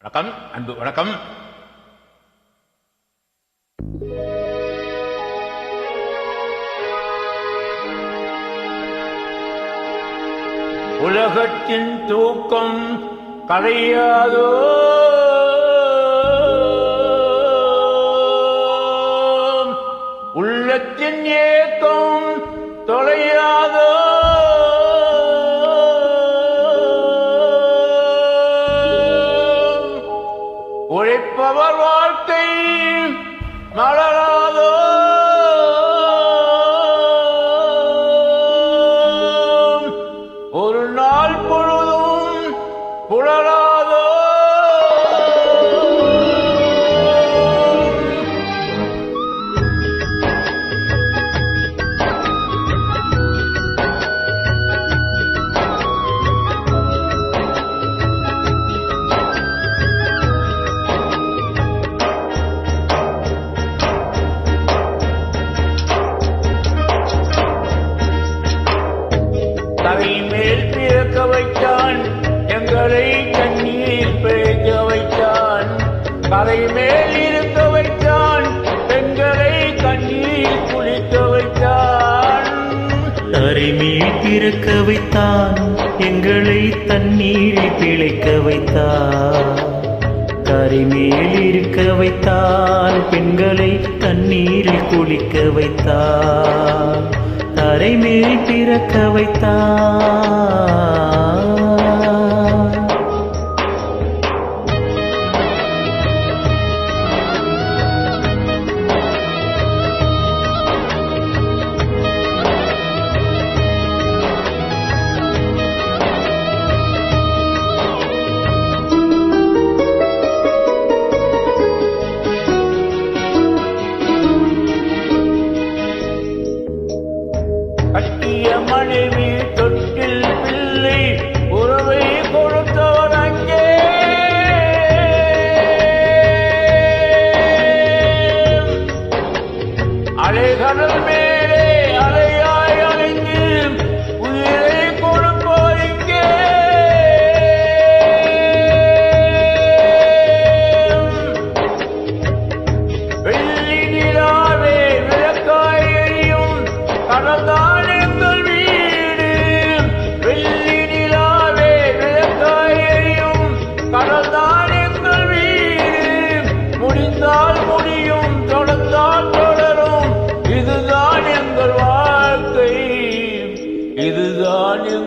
வணக்கம் அன்பு வணக்கம். உலகத்தின் தூக்கம் கரையாதோ? உள்ளத்தின் ஏக்கம் கேட்பவர் வாழ்க்கை மலராதோ தரை மேல் பிறக்க வைத்தான். எங்களை தண்ணீர் பேச வைத்தான். கரை மேல் இருக்க வைத்தான். பெண்களை தண்ணீர் குளிக்க வைத்தான். தரைமேல் பிறக்க வைத்தான். எங்களை தண்ணீரில் பிழைக்க வைத்தான். கரை மேல் இருக்க வைத்தான். பெண்களை தண்ணீரில் குளிக்க வைத்தான். மேல் பிறக்க வைத்தான். கட்டிய மழை தொட்டில்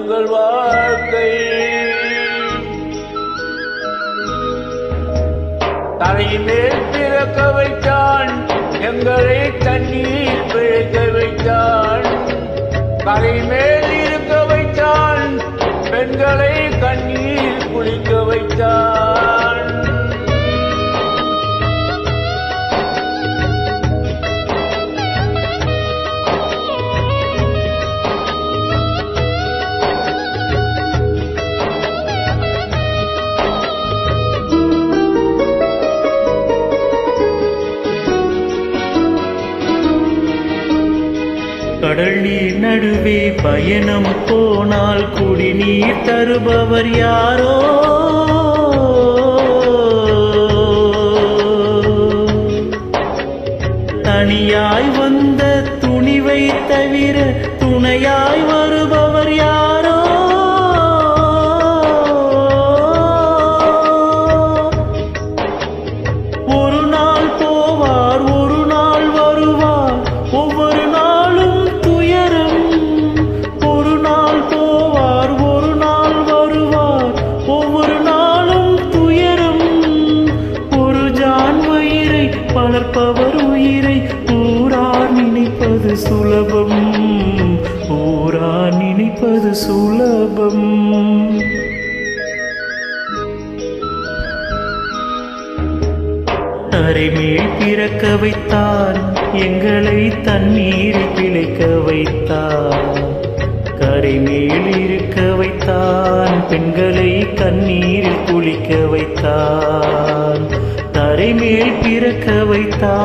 உங்கள் வாழ்க்கை தலையிலேல் பிறக்க வைத்தான் எங்களை தண்ணீர் பிழைக்க வைத்தான். தலைமேல் இருக்க வைத்தான் பெண்களை கடல் நீர் நடுவே பயணம் போனால் குடிநீர் தருபவர் யாரோ? தனியாய் வந்த துணிவை தவிர துணையாய் வருபவர் வளர்ப்பவர் உயிரை ஊரார் நினைப்பது சுலபம். ஊரார் நினைப்பது சுலபம். தரைமேல் பிறக்க வைத்தான் எங்களை தண்ணீரில் பிழைக்க வைத்தார். கரைமேல் இருக்க வைத்தான் பெண்களை கண்ணீரில் குளிக்க வைத்தான். தரைமேல் பிறக்க வைத்தார்.